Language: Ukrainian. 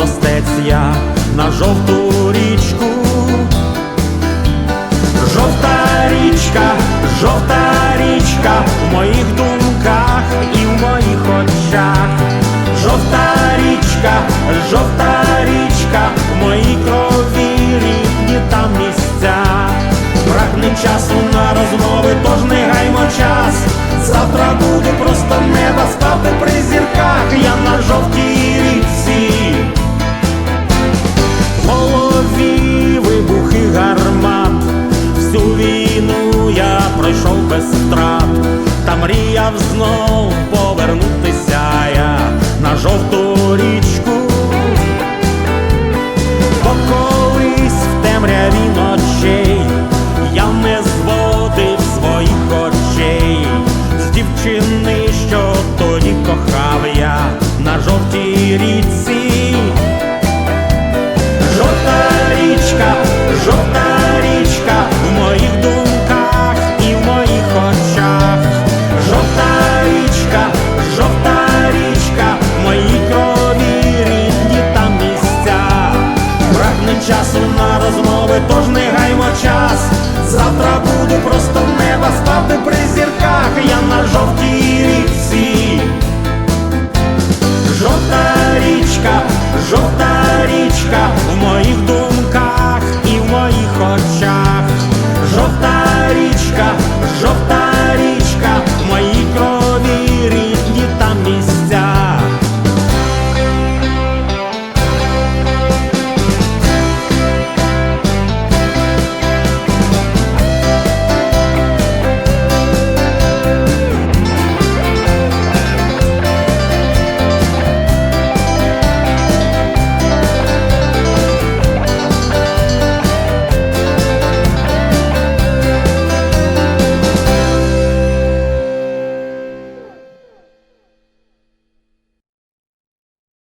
навпростець я на жовту річку. Жовта річка, жовта річка в моїх думках і в моїх очах. Жовта річка, жовта річка, в моїй крові рідні там місця. Прагне часу на розмови, тож не гаймо час. Завтра буду просто неба ставте при зірках, я на жовтій річці. Я без страт, та мріяв знов часу на розмови, тож не гаймо час. Завтра буду просто неба ставте при зірках, я на жовтій річці. Жовта річка, жовта річка в моїх думках